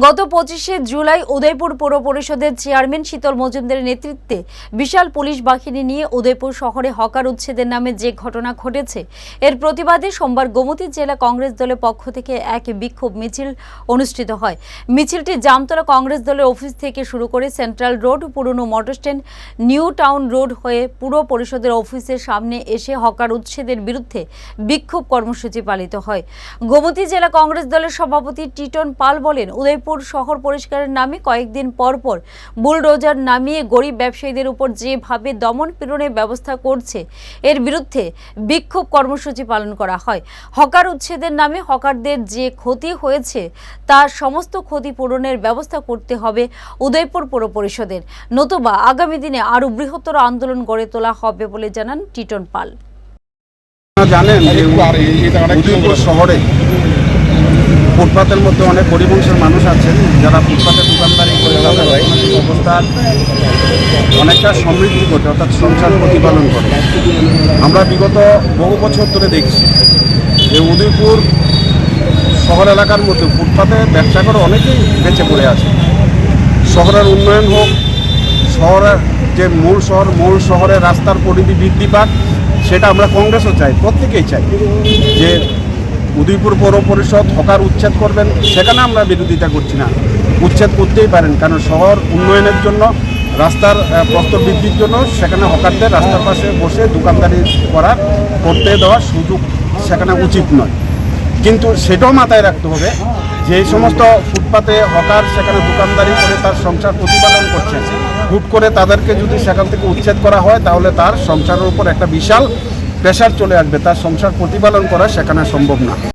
গত পঁচিশে জুলাই উদয়পুর পৌর পরিষদের চেয়ারম্যান শীতল মজুমদারের নেতৃত্বে বিশাল পুলিশ বাহিনী নিয়ে উদয়পুর শহরে হকার উচ্ছেদের নামে যে ঘটনা ঘটেছে, এর প্রতিবাদে সোমবার গোমতী জেলা কংগ্রেস দলের পক্ষ থেকে এক বিক্ষোভ মিছিল অনুষ্ঠিত হয়। মিছিলটি জামতলা কংগ্রেস দলের অফিস থেকে শুরু করে সেন্ট্রাল রোড, পুরনো motor stand new town road হয়ে পুর পরিষদের অফিসের সামনে এসে হকার উচ্ছেদের বিরুদ্ধে বিক্ষোভ কর্মসূচি পালিত হয়। গোমতী জেলা কংগ্রেস দলের সভাপতি টিটন পাল বলেন, উদয়পুর শহর পরিষ্কারের নামে কয়েকদিন পর পর বুলডোজার নামিয়ে গরিব ব্যবসায়ীদের উপর যেভাবে দমন পীড়নের ব্যবস্থা করছে এর বিরুদ্ধে বিক্ষোভ কর্মসূচি পালন করা হয়। হকার উচ্ছেদের নামে হকারদের যে ক্ষতি হয়েছে তার সমস্ত ক্ষতিপূরণের ব্যবস্থা করতে হবে উদয়পুর পৌর পরিষদের। নতুবা আগামী দিনে আরও বৃহত্তর আন্দোলন গড়ে তোলা হবে বলে জানান টিটন পাল। জানেন উদয়পুর শহরে ফুটপাতের মধ্যে অনেক গরিব মানুষ আছেন, যারা ফুটপাতে দোকানদারি করে তাদের অর্থনৈতিক অবস্থা অনেকটা সমৃদ্ধি করে অর্থাৎ সংসার প্রতিপালন করে। আমরা বিগত বহু বছর ধরে দেখছি যে উদয়পুর শহর এলাকার মধ্যে ফুটপাতে ব্যবসা করে অনেকেই বেঁচে পড়ে আছে। শহরের উন্নয়ন হোক, শহরের যে মূল শহর, মূল শহরের রাস্তার পরিধি বৃদ্ধি পাক, সেটা আমরা কংগ্রেসও চাই, প্রত্যেকেই চাই যে উদয়পুর পৌর পরিষদ হকার উচ্ছেদ করবেন, সেখানে আমরা বিরোধিতা করছি না। উচ্ছেদ করতেই পারেন, কারণ শহর উন্নয়নের জন্য, রাস্তার প্রস্তর বৃদ্ধির জন্য সেখানে হকারদের রাস্তার পাশে বসে দোকানদারি করার করতে দেওয়ার সুযোগ সেখানে উচিত নয়। কিন্তু সেটাও মাথায় রাখতে হবে, যে সমস্ত ফুটপাতে হকার সেখানে দোকানদারি করে তার সংসার প্রতিপালন করছে, হুট করে তাদেরকে যদি সেখান থেকে উচ্ছেদ করা হয়, তাহলে তার সংসারের উপর একটা বিশাল প্রেশার চলে আসবে তার সংসার প্রতিপালন করা সেখানে সম্ভব না।